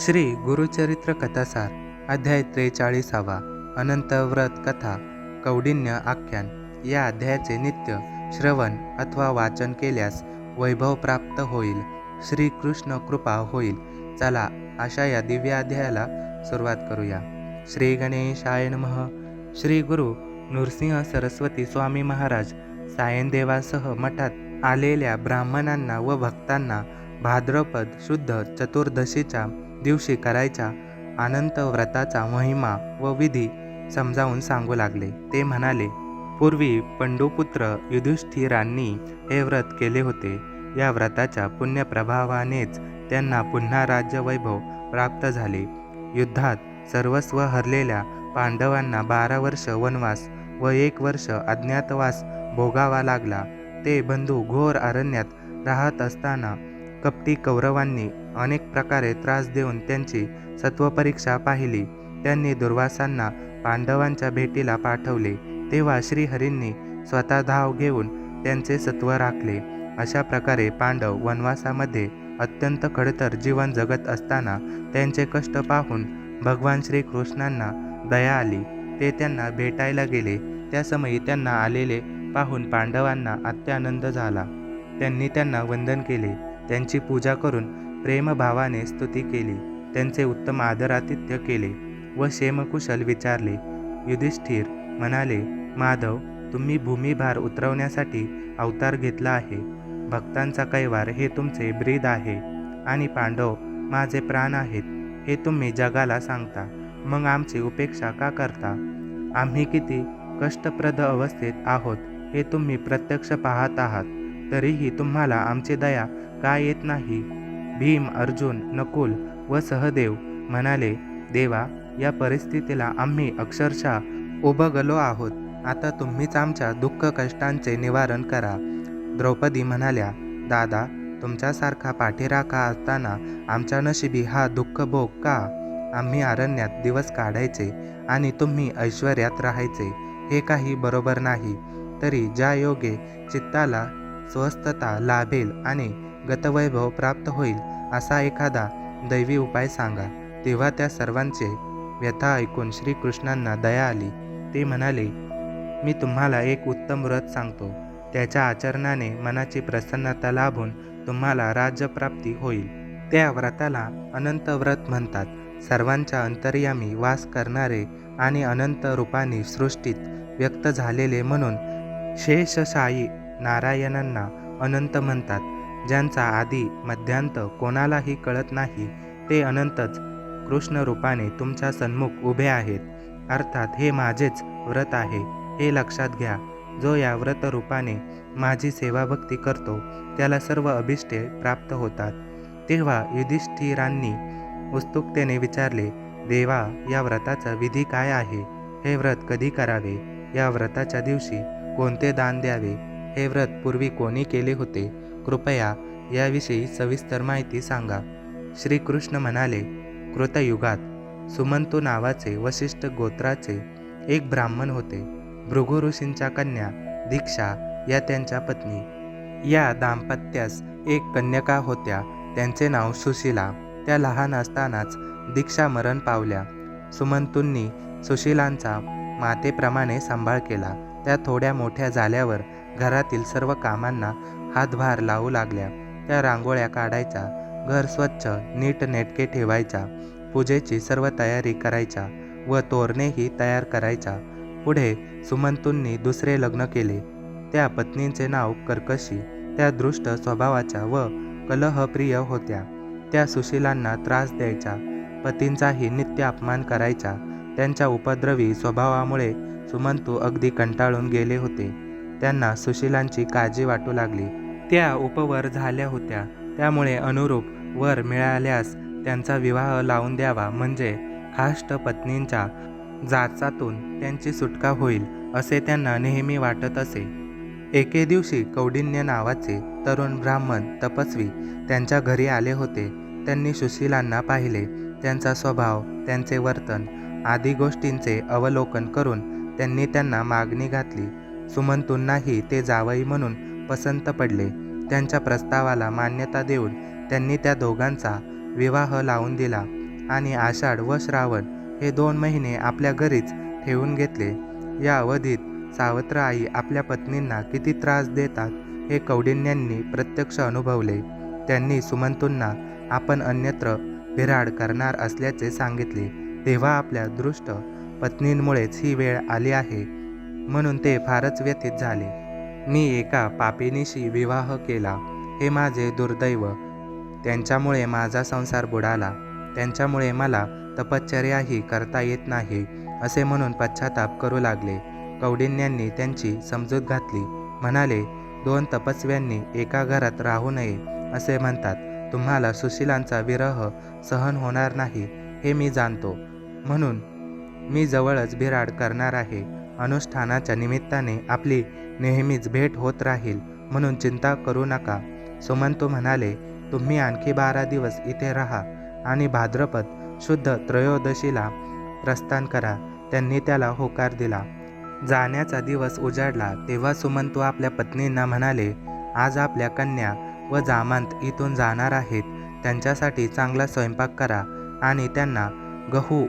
श्री गुरुचरित्र कथासार अध्याय त्रेचाळीसावा अनंत व्रत कथा कौडिन्य आख्यान. या अध्यायाचे नित्य श्रवण अथवा वाचन केल्यास वैभव प्राप्त होईल. श्रीकृष्ण कृपा होईल. चला अशा या दिव्य अध्यायाला सुरुवात करूया. श्री गणेशाय नमः. श्री गुरु नृसिंह सरस्वती स्वामी महाराज सायनदेवासह मठात आलेल्या ब्राह्मणांना व भक्तांना भाद्रपद शुद्ध चतुर्दशीच्या दिवशी करायच्या अनंत व्रताचा महिमा व विधी समजावून सांगू लागले. ते म्हणाले पूर्वी पंडुपुत्र युधिष्ठिरांनी हे व्रत केले होते. या व्रताच्या पुण्यप्रभावानेच त्यांना पुन्हा राज्यवैभव प्राप्त झाले. युद्धात सर्वस्व हरलेल्या पांडवांना बारा वर्ष वनवास व एक वर्ष अज्ञातवास भोगावा लागला. ते बंधू घोर अरण्यात राहत असताना कपटी कौरवांनी अनेक प्रकारे त्रास देऊन त्यांची सत्वपरीक्षा पाहिली. त्यांनी दुर्वासांना पांडवांच्या भेटीला पाठवले. तेव्हा श्रीहरींनी स्वतः धाव घेऊन त्यांचे सत्व राखले. अशा प्रकारे पांडव वनवासामध्ये अत्यंत खडतर जीवन जगत असताना त्यांचे कष्ट पाहून भगवान श्रीकृष्णांना दया आली. ते त्यांना भेटायला गेले. त्या समयी त्यांना आलेले पाहून पांडवांना अत्यानंद झाला. त्यांनी त्यांना वंदन केले. त्यांची पूजा करून प्रेमभावाने स्तुती केली. त्यांचे उत्तम आदरातिथ्य केले व क्षेमकुशल विचारले युधिष्ठिर म्हणाले माधव तुम्ही भूमिभार उतरवण्यासाठी अवतार घेतला आहे. भक्तांचा कैवार हे तुमचे ब्रीद आहे. आणि पांडव माझे प्राण आहेत हे तुम्ही जगाला सांगता. मग आमची उपेक्षा का करता? आम्ही किती कष्टप्रद अवस्थेत आहोत हे तुम्ही प्रत्यक्ष पाहत आहात. तरीही तुम्हाला आमची दया का येत नाही? भीम अर्जुन नकुल व सहदेव म्हणाले देवा या परिस्थितीला आम्ही अक्षरशः उभगलो आहोत. आता तुम्हीच आमच्या दुःख कष्टांचे निवारण करा. द्रौपदी म्हणाल्या दादा तुमच्यासारखा पाठीराखा असताना आमच्या नशिबी हा दुःख भोग का? आम्ही अरण्यात दिवस काढायचे आणि तुम्ही ऐश्वर्यात राहायचे. हे काही बरोबर नाही. तरी ज्या योगे चित्ताला स्वस्थता लाभेल आणि गतवैभव प्राप्त होईल असा एखादा दैवी उपाय सांगा. तेव्हा त्या सर्वांचे व्यथा ऐकून श्रीकृष्णांना दया आली. ते म्हणाले मी तुम्हाला एक उत्तम व्रत सांगतो. त्याच्या आचरणाने मनाची प्रसन्नता लाभून तुम्हाला राज्यप्राप्ती होईल. त्या व्रताला अनंत व्रत म्हणतात. सर्वांच्या अंतर्यामी वास करणारे आणि अनंत रूपाने सृष्टीत व्यक्त झालेले म्हणून शेषशाही नारायणांना अनंत म्हणतात. ज्यांचा आधी मध्यांत कोणालाही कळत नाही ते अनंतच कृष्ण रूपाने तुमच्या सन्मुख उभे आहेत. अर्थात हे माझेच व्रत आहे हे लक्षात घ्या. जो या व्रत रूपाने माझी सेवाभक्ती करतो त्याला सर्व अभिष्टे प्राप्त होतात. तेव्हा युधिष्ठिरांनी उत्सुकतेने विचारले देवा या व्रताचा विधी काय आहे? हे व्रत कधी करावे? या व्रताच्या दिवशी कोणते दान द्यावे? हे व्रत पूर्वी कोणी केले होते? कृपया याविषयी सविस्तर माहिती सांगा. श्रीकृष्ण म्हणाले कृतयुगात सुमंतू नावाचे वशिष्ठ गोत्राचे एक ब्राह्मण होते. भृगु ऋषींच्या कन्या दीक्षा या त्यांच्या पत्नी. या दाम्पत्यास एक कन्यका होत्या. त्यांचे नाव सुशीला. त्या लहान असतानाच दीक्षा मरण पावल्या. सुमंतूंनी सुशीलांचा मातेप्रमाणे सांभाळ केला. त्या थोड्या मोठ्या झाल्यावर घरातील सर्व कामांना हातभार लावू लागल्या. त्या रांगोळ्या काढायच्या. घर स्वच्छ नीट नेटके ठेवायच्या. पूजेची सर्व तयारी करायच्या व तोरणेही तयार करायच्या. पुढे सुमंतूंनी दुसरे लग्न केले. त्या पत्नींचे नाव कर्कशी. त्या दृष्ट स्वभावाच्या व कलहप्रिय होत्या. त्या सुशीलांना त्रास द्यायच्या. पतींचाही नित्य अपमान करायच्या. त्यांच्या उपद्रवी स्वभावामुळे सुमंतू अगदी कंटाळून गेले होते. त्यांना सुशीलांची काळजी वाटू लागली. त्या उपवर झाल्या होत्या. त्यामुळे अनुरूप वर मिळाल्यास त्यांचा विवाह लावून द्यावा म्हणजे खाष्ट पत्नींच्या जाचातून त्यांची सुटका होईल असे त्यांना नेहमी वाटत असे. एके दिवशी कौडिन्य नावाचे तरुण ब्राह्मण तपस्वी त्यांच्या घरी आले होते. त्यांनी सुशीलांना पाहिले. त्यांचा स्वभाव त्यांचे वर्तन आदी गोष्टींचे अवलोकन करून त्यांनी त्यांना मागणी घातली. सुमंतूंनाही ते जावई म्हणून पसंत पडले. त्यांच्या प्रस्तावाला मान्यता देऊन त्यांनी त्या दोघांचा विवाह लावून दिला आणि आषाढ व श्रावण हे दोन महिने आपल्या घरीच ठेवून घेतले. या अवधीत सावत्र आई आपल्या पत्नींना किती त्रास देतात हे कौडिन्यांनी प्रत्यक्ष अनुभवले. त्यांनी सुमंतूंना आपण अन्यत्र बिराड करणार असल्याचे सांगितले. तेव्हा आपल्या दृष्ट पत्नींमुळेच ही वेळ आली आहे. म्हणून ते फारच व्यथित झाले. मी एका पापिनीशी विवाह केला. हे माझे दुर्दैव. त्यांच्यामुळे माझा संसार बुडाला. त्यांच्यामुळे मला तपश्चर्याही करता येत नाही असे म्हणून पश्चाताप करू लागले. कौडिन्यांनी त्यांची समजूत घातली. म्हणाले दोन तपस्व्यांनी एका घरात राहू नये असे म्हणतात. तुम्हाला सुशीलांचा विरह सहन होणार नाही हे मी जाणतो. म्हणून मी जवळच बिराड करणार आहे. अनुष्ठानाच्या निमित्ताने आपली नेहमीच भेट होत राहील म्हणून चिंता करू नका. सुमंतू म्हणाले तुम्ही आणखी बारा दिवस इथे राहा आणि भाद्रपद शुद्ध त्रयोदशीला प्रस्थान करा. त्यांनी त्याला होकार दिला. जाण्याचा दिवस उजाडला तेव्हा सुमंतू आपल्या पत्नींना म्हणाले आज आपल्या कन्या व जामांत इथून जाणार आहेत. त्यांच्यासाठी चांगला स्वयंपाक करा आणि त्यांना गहू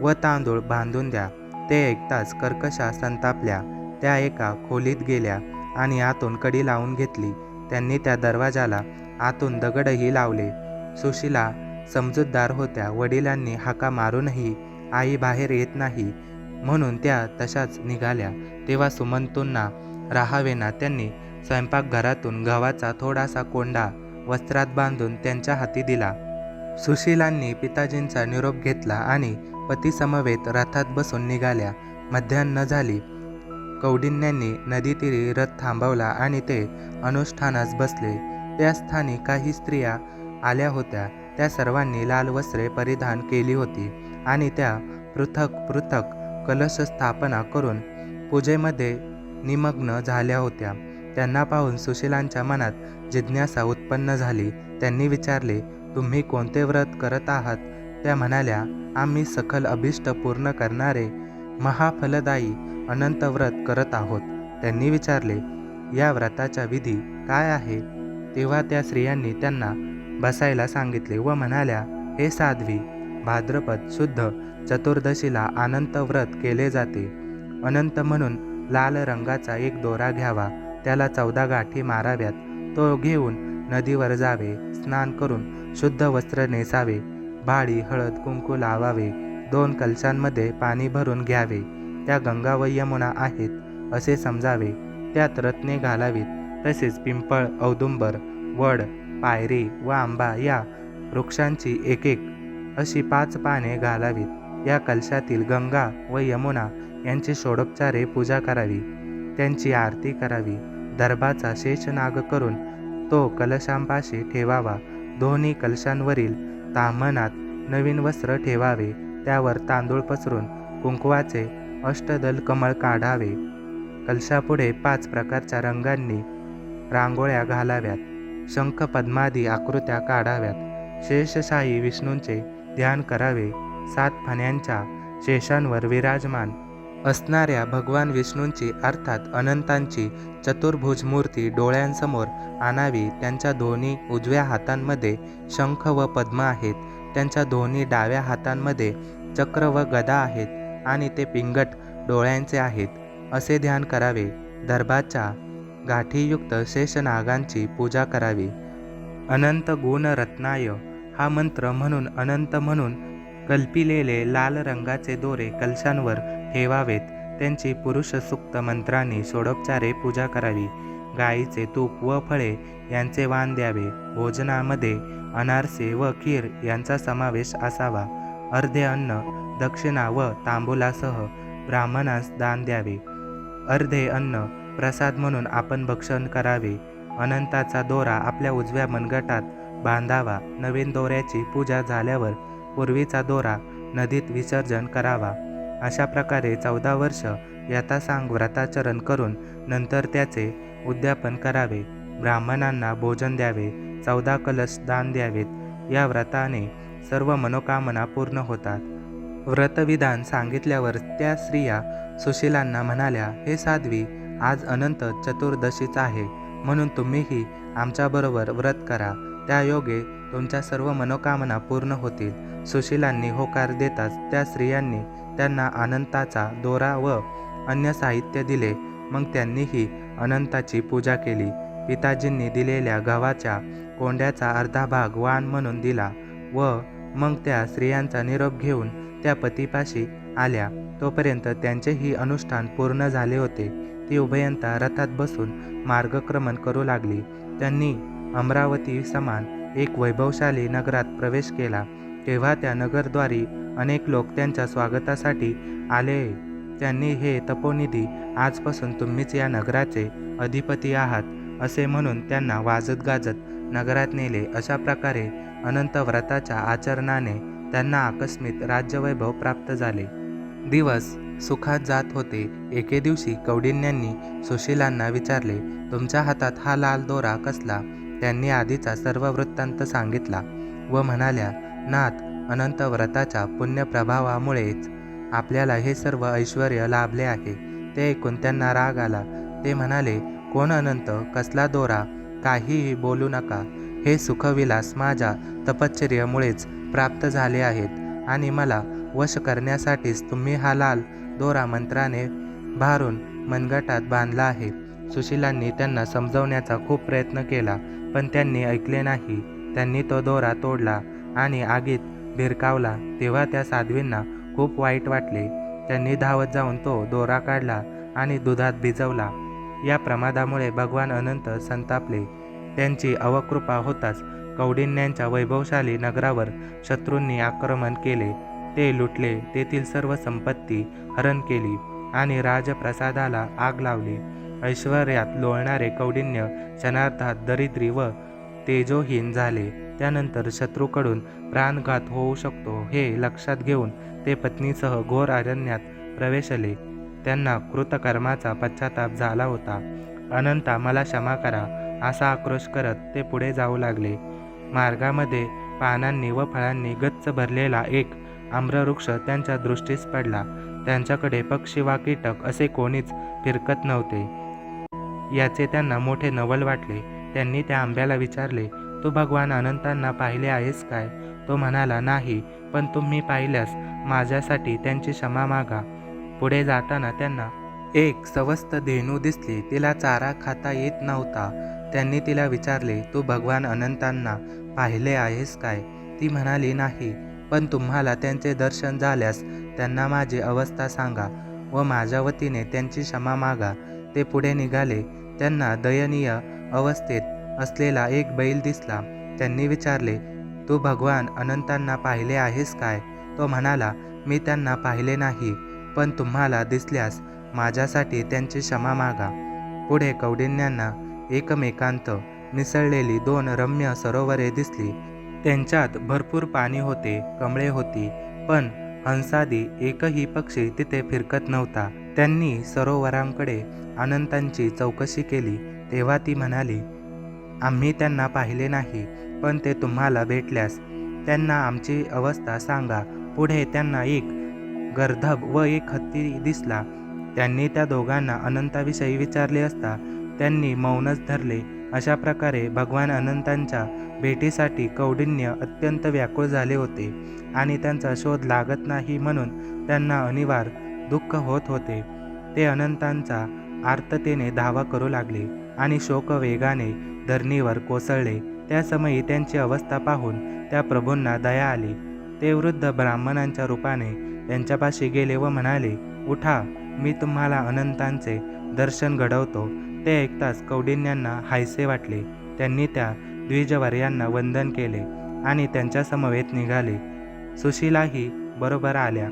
व तांदूळ बांधून द्या. ते ऐकताच कर्कशा संतापल्या त्या एका खोलीत गेल्या आणि आतून कडी लावून घेतली. त्यांनी त्या दरवाजाला आतून दगडही लावले. सुशीला समजूतदार होत्या वडिलांनी हाका मारूनही आई बाहेर येत नाही म्हणून त्या तशाच निघाल्या. तेव्हा सुमंतूंना राहावेना त्यांनी स्वयंपाकघरातून गव्हाचा थोडासा कोंडा वस्त्रात बांधून त्यांच्या हाती दिला. सुशीलांनी पिताजींचा निरोप घेतला आणि पतीसमवेत रथात बसून निघाल्या. मध्यान्न झाली कौडिन्यांनी नदीतीरी रथ थांबवला आणि ते अनुष्ठानास बसले. त्या स्थानी काही स्त्रिया आल्या होत्या. त्या सर्वांनी लाल वस्त्रे परिधान केली होती आणि त्या पृथक पृथक कलश स्थापना करून पूजेमध्ये निमग्न झाल्या होत्या. त्यांना पाहून सुशीलांच्या मनात जिज्ञासा उत्पन्न झाली. त्यांनी विचारले तुम्ही कोणते व्रत करत आहात? त्या म्हणाल्या आम्ही सखल अभिष्ट पूर्ण करणारे महाफलदायी अनंत व्रत करत आहोत. त्यांनी विचारले या व्रताच्या विधी काय आहे? तेव्हा त्या स्त्रियांनी त्यांना बसायला सांगितले व म्हणाल्या हे साध्वी भाद्रपद शुद्ध चतुर्दशीला अनंत व्रत केले जाते. अनंत म्हणून लाल रंगाचा एक दोरा घ्यावा त्याला चौदा गाठी माराव्यात. तो घेऊन नदीवर जावे स्नान करून शुद्ध वस्त्र नेसावे. भाडी हळद कुंकू लावावे. दोन कलशांमध्ये पाणी भरून घ्यावे. त्या गंगा व यमुना आहेत असे समजावे. त्यात रत्ने घालावीत तसेच पिंपळ औदुंबर वड पायरी व आंबा या वृक्षांची एक एक अशी पाच पाने घालावीत. या कलशातील गंगा व यमुना यांची षोडोपचारे पूजा करावी. त्यांची आरती करावी. दर्भाचा शेषनाग करून तो कलशांपाशी ठेवावा. दोन्ही कलशांवरील तामनात नवीन वस्त्र ठेवावे त्यावर तांदूळ पसरून कुंकवाचे अष्टदल कमळ काढावे. कलशापुढे पाच प्रकारच्या रंगांनी रांगोळ्या घालाव्यात शंख पद्मादी आकृत्या काढाव्यात शेषशाही विष्णूंचे ध्यान करावे सात फण्यांच्या शेषांवर विराजमान असणाऱ्या भगवान विष्णूंची अर्थात अनंतांची चतुर्भुज मूर्ती डोळ्यांसमोर आणावी त्यांच्या दोन्ही उजव्या हातांमध्ये शंख व पद्म आहेत. त्यांच्या दोन्ही डाव्या हातांमध्ये चक्र व गदा आहेत आणि ते पिंगट डोळ्यांचे आहेत. असे ध्यान करावे. दर्भाच्या गाठीयुक्त शेषनागांची पूजा करावी. अनंत गुण रत्नाय हा मंत्र म्हणून अनंत म्हणून कल्पिलेले लाल रंगाचे दोरे कलशांवर ठेवावेत. त्यांची पुरुष सुक्त मंत्रांनी षोडोपचारे पूजा करावी. गाईचे तूप व फळे यांचे वाण द्यावे. भोजनामध्ये अनारसे व खीर यांचा समावेश असावा. अर्धे अन्न दक्षिणा व तांबूलासह ब्राह्मणास दान द्यावे. अर्धे अन्न प्रसाद म्हणून आपण भक्षण करावे. अनंताचा दोरा आपल्या उजव्या मनगटात बांधावा. नवीन दोऱ्याची पूजा झाल्यावर पूर्वीचा दोरा नदीत विसर्जन करावा. अशा प्रकारे चौदा वर्ष यथासांग व्रताचरण करून नंतर त्याचे उद्यापन करावे. ब्राह्मणांना भोजन द्यावे चौदा कलश दान द्यावेत. या व्रताने सर्व मनोकामना पूर्ण होतात. व्रतविधान सांगितल्यावर त्या स्त्रिया सुशीलांना म्हणाल्या हे साध्वी आज अनंत चतुर्दशीच आहे. म्हणून तुम्हीही आमच्याबरोबर व्रत करा. त्या योगे तुमच्या सर्व मनोकामना पूर्ण होतील. सुशीलांनी होकार देताच त्या स्त्रियांनी त्यांना अनंताचा दोरा व अन्य साहित्य दिले. मग त्यांनीही अनंताची पूजा केली. पिताजींनी दिलेल्या गव्हाच्या कोंड्याचा अर्धा भाग वाण म्हणून दिला व मग त्या स्त्रियांचा निरोप घेऊन त्या पतीपाशी आल्या. तोपर्यंत त्यांचेही अनुष्ठान पूर्ण झाले होते. ती उभयंता रथात बसून मार्गक्रमण करू लागली. त्यांनी अमरावती समान एक वैभवशाली नगरात प्रवेश केला तेव्हा त्या नगरद्वारी अनेक लोक त्यांच्या स्वागतासाठी आले. त्यांनी हे तपोनिधी आजपासून तुम्हीच या नगराचे अधिपती आहात असे म्हणून त्यांना वाजत गाजत नगरात नेले. अशा प्रकारे अनंत व्रताच्या आचरणाने त्यांना आकस्मित राज्यवैभव प्राप्त झाले. दिवस सुखात जात होते. एके दिवशी कौडिन्यांनी सुशीलांना विचारले तुमच्या हातात हा लाल दोरा कसला? त्यांनी आधीचा सर्व वृत्तांत सांगितला व म्हणाल्या नाथ अनंत व्रताच्या पुण्यप्रभावामुळेच आपल्याला हे सर्व ऐश्वर लाभले आहे. ते ऐकून त्यांना राग आला. ते म्हणाले कोण अनंत? कसला दोरा? काहीही बोलू नका. हे सुखविलास माझ्या तपश्चर्यामुळेच प्राप्त झाले आहेत आणि मला वश करण्यासाठीच तुम्ही हा लाल दोरा मंत्राने भारून मनगटात बांधला आहे. सुशीलांनी त्यांना समजवण्याचा खूप प्रयत्न केला. पण त्यांनी ऐकले नाही. त्यांनी तो दोरा तोडला आणि आगीत भिरकावला. तेव्हा त्या साध्वींना खूप वाईट वाटले. त्यांनी धावत जाऊन तो दोरा काढला आणि दुधात भिजवला. या प्रमादामुळे भगवान अनंत संतापले. त्यांची अवकृपा होताच कौडिन्यांच्या वैभवशाली नगरावर शत्रूंनी आक्रमण केले. ते लुटले. तेथील सर्व संपत्ती हरण केली आणि राजप्रसादाला आग लावली. ऐश्वर्यात लोळणारे कौडिन्य क्षणार्धात दरिद्री व तेजोहीन झाले. त्यानंतर शत्रूकडून प्राणघात होऊ शकतो हे लक्षात घेऊन ते पत्नीसह घोर अरण्यात प्रवेशले. त्यांना कृतकर्माचा पश्चाताप झाला होता. अनंता मला क्षमा करा असा आक्रोश करत ते पुढे जाऊ लागले. मार्गामध्ये पानांनी व फळांनी गच्च भरलेला एक आम्रवृक्ष त्यांच्या दृष्टीस पडला. त्यांच्याकडे पक्षी वा कीटक असे कोणीच फिरकत नव्हते. याचे त्यांना मोठे नवल वाटले. त्यांनी त्या आंब्याला विचारले तू भगवान अनंतांना पाहिले आहेस काय? तो म्हणाला नाही पण तुम्ही पाहिल्यास माझ्यासाठी त्यांची क्षमा मागा. पुढे जाताना त्यांना एक सवस्त धेनू दिसली. तिला चारा खाता येत नव्हता. त्यांनी तिला विचारले तू भगवान अनंतांना पाहिले आहेस काय? ती म्हणाली नाही पण तुम्हाला त्यांचे दर्शन झाल्यास त्यांना माझी अवस्था सांगा व माझ्या वतीने त्यांची क्षमा मागा. ते पुढे निघाले. त्यांना दयनीय अवस्थेत असलेला एक बैल दिसला. त्यांनी विचारले तू भगवान अनंतांना पाहिले आहेस काय? तो म्हणाला मी त्यांना पाहिले नाही पण तुम्हाला दिसल्यास माझ्यासाठी त्यांची क्षमा मागा. पुढे कौडिन्यांना एकमेकांत मिसळलेली दोन रम्य सरोवरे दिसली. त्यांच्यात भरपूर पाणी होते कमळे होती पण हंसादी एकही पक्षी तिथे फिरकत नव्हता. त्यांनी सरोवरांकडे अनंतांची चौकशी केली तेव्हा ती म्हणाली आम्ही त्यांना पाहिले नाही पण ते तुम्हाला भेटल्यास. त्यांना आमची अवस्था सांगा. पुढे त्यांना एक गर्धब व एक हत्ती दिसला. त्यांनी त्या दोघांना अनंताविषयी विचारले असता त्यांनी मौनच धरले. अशा प्रकारे भगवान अनंतांच्या भेटीसाठी कौडिन्य अत्यंत व्याकुळ झाले होते आणि त्यांचा शोध लागत नाही म्हणून त्यांना अनिवार्य दुःख होत होते. ते अनंतांचा आर्ततेने धावा करू लागले आणि शोक वेगाने धरणीवर कोसळले. त्या समयी त्यांची अवस्था पाहून त्या प्रभूंना दया आली. ते वृद्ध ब्राह्मणांच्या रूपाने त्यांच्यापाशी गेले व म्हणाले उठा मी तुम्हाला अनंतांचे दर्शन घडवतो. ते ऐकताच कौडिन्यांना हायसे वाटले. त्यांनी त्या द्विजवर्यांना वंदन केले आणि त्यांच्या समवेत निघाले. सुशीलाही बरोबर आल्या.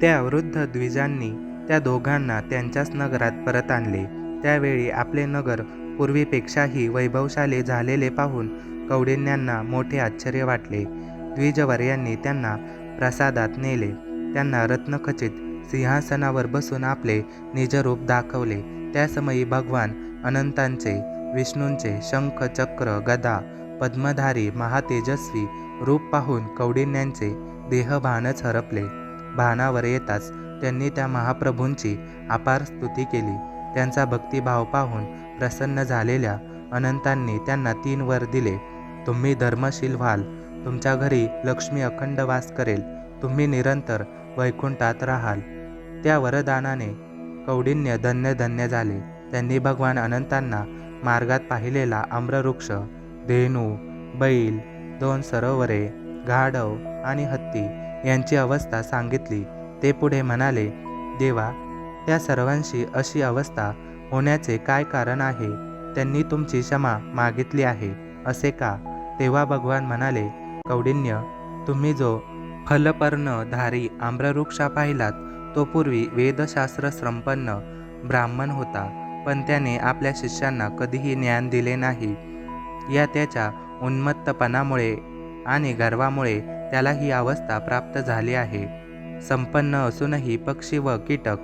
त्या वृद्ध द्विजांनी त्या दोघांना त्यांच्याच नगरात परत आणले. त्यावेळी आपले नगर पूर्वीपेक्षाही वैभवशाली झालेले पाहून कौडिन्यांना मोठे आश्चर्य वाटले. द्विजवर यांनी त्यांना प्रसादात नेले. त्यांना रत्नखचित सिंहासनावर बसून आपले निजरूप दाखवले. त्यासमयी भगवान अनंतांचे विष्णूंचे शंख चक्र गदा पद्मधारी महातेजस्वी रूप पाहून कौडिन्यांचे देहभानच हरपले. भानावर येताच त्यांनी त्या महाप्रभूंची अपार स्तुती केली. त्यांचा भक्तिभाव पाहून प्रसन्न झालेल्या अनंतांनी त्यांना तीन वर दिले. तुम्ही धर्मशील व्हाल. तुमच्या घरी लक्ष्मी अखंड वास करेल. तुम्ही निरंतर वैकुंठात राहाल. त्या वरदानाने कौडिन्य धन्य धन्य झाले. त्यांनी भगवान अनंतांना मार्गात पाहिलेला आम्रवृक्ष धेनू बैल दोन सरोवरे गाढव आणि हत्ती यांची अवस्था सांगितली. ते पुढे म्हणाले देवा त्या सर्वांशी अशी अवस्था होण्याचे काय कारण आहे? त्यांनी तुमची क्षमा मागितली आहे असे का? तेव्हा भगवान म्हणाले कौडिन्य तुम्ही जो फलपर्णधारी आम्रवृक्षा पाहिलात तो पूर्वी वेदशास्त्र संपन्न ब्राह्मण होता पण त्याने आपल्या शिष्यांना कधीही ज्ञान दिले नाही. या त्याच्या उन्मत्तपणामुळे आणि गर्वामुळे त्याला ही अवस्था प्राप्त झाली आहे. संपन्न असूनही पक्षी व कीटक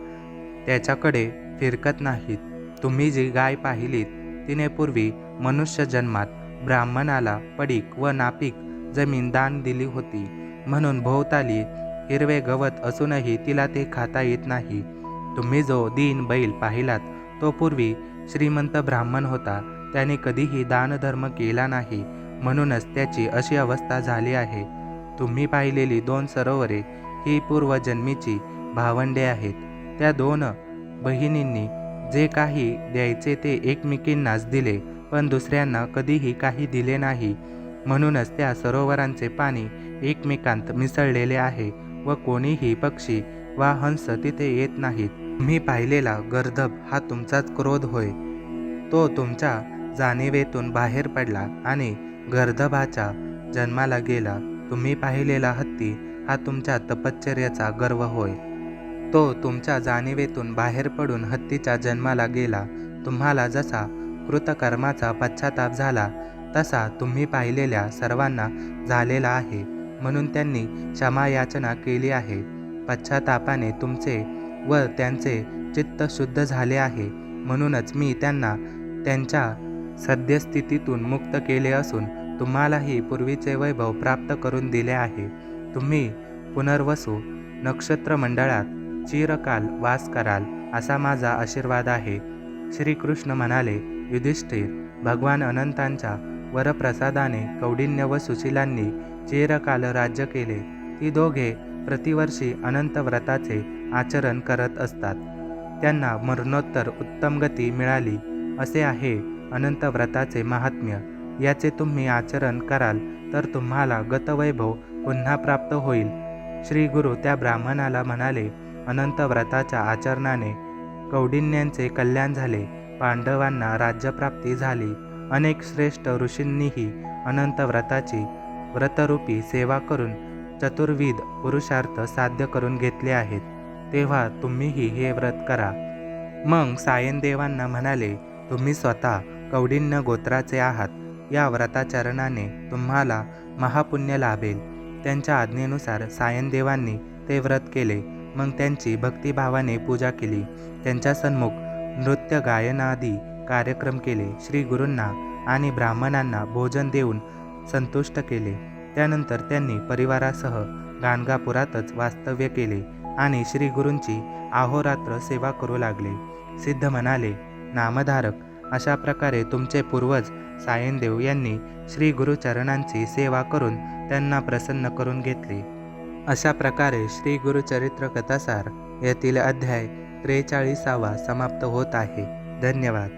त्याच्याकडे फिरकत नाहीत. तुम्ही जी गाय पाहिलीत तिने पूर्वी मनुष्य जन्मात ब्राह्मणाला पडीक व नापीक जमीन दान दिली होती. म्हणून भोवताली हिरवे गवत असूनही तिला ते खाता येत नाही. तुम्ही जो दीन बैल पाहिलात तो पूर्वी श्रीमंत ब्राह्मण होता. त्याने कधीही दानधर्म केला नाही. म्हणूनच त्याची अशी अवस्था झाली आहे. तुम्ही पाहिलेली दोन सरोवरे ही पूर्वजन्मीची भावंडे आहेत. त्या दोन बहिणींनी जे काही द्यायचे ते एकमेकींनाच दिले पण दुसऱ्यांना कधीही काही दिले नाही. म्हणूनच त्या सरोवरांचे पाणी एकमेकांत मिसळलेले आहे व कोणीही पक्षी वा हंस तिथे येत नाहीत. मी पाहिलेला गर्दभ हा तुमचाच क्रोध होय. तो तुमच्या जाणीवेतून बाहेर पडला आणि गर्दभाच्या जन्माला गेला. तुम्ही पाहिलेला हत्ती हा तुमच्या तपश्चर्याचा गर्व होय. तो तुमच्या जाणीवेतून बाहेर पडून हत्तीच्या जन्माला गेला. तुम्हाला जसा कृतकर्माचा पश्चाताप झाला तसा तुम्ही पाहिलेल्या सर्वांना झालेला आहे म्हणून त्यांनी क्षमायाचना केली आहे. पश्चातापाने तुमचे व त्यांचे चित्त शुद्ध झाले आहे म्हणूनच मी त्यांना त्यांच्या सद्यस्थितीतून मुक्त केले असून तुम्हालाही पूर्वीचे वैभव प्राप्त करून दिले आहे. तुम्ही पुनर्वसू नक्षत्रमंडळात चिरकाल वास कराल असा माझा आशीर्वाद आहे. श्रीकृष्ण म्हणाले युधिष्ठिर भगवान अनंतांच्या वरप्रसादाने कौडिन्य व सुशीलांनी चिरकाल राज्य केले. ती दोघे प्रतिवर्षी अनंत व्रताचे आचरण करत असतात. त्यांना मरणोत्तर उत्तम गती मिळाली. असे आहे अनंत व्रताचे महात्म्य. याचे तुम्ही आचरण कराल तर तुम्हाला गतवैभव पुन्हा प्राप्त होईल. श्री गुरु त्या ब्राह्मणाला म्हणाले अनंत व्रताच्या आचरणाने कौडिन्यांचे कल्याण झाले पांडवांना राज्यप्राप्ती झाली. अनेक श्रेष्ठ ऋषींनीही अनंत व्रताची व्रतरूपी सेवा करून चतुर्विध पुरुषार्थ साध्य करून घेतले आहेत. तेव्हा तुम्हीही हे व्रत करा. मग सायनदेवांना म्हणाले तुम्ही स्वतः कौडिन्य गोत्राचे आहात. या व्रताचरणाने तुम्हाला महापुण्य लाभेल. त्यांच्या आज्ञेनुसार सायनदेवांनी ते व्रत केले. मग त्यांची भक्तिभावाने पूजा केली. त्यांच्या सन्मुख नृत्य गायनादी कार्यक्रम केले. श्री गुरूंना आणि ब्राह्मणांना भोजन देऊन संतुष्ट केले. त्यानंतर त्यांनी परिवारासह गाणगापुरातच वास्तव्य केले आणि श्री गुरूंची आहोरात्र सेवा करू लागले. सिद्ध म्हणाले नामधारक अशा प्रकारे तुमचे पूर्वज सायनदेव यांनी श्री गुरुचरणांची सेवा करून त्यांना प्रसन्न करून घेतली. अशा प्रकारे श्री गुरुचरित्र कथासार यातील अध्याय त्रेचाळीसावा समाप्त होत आहे. धन्यवाद.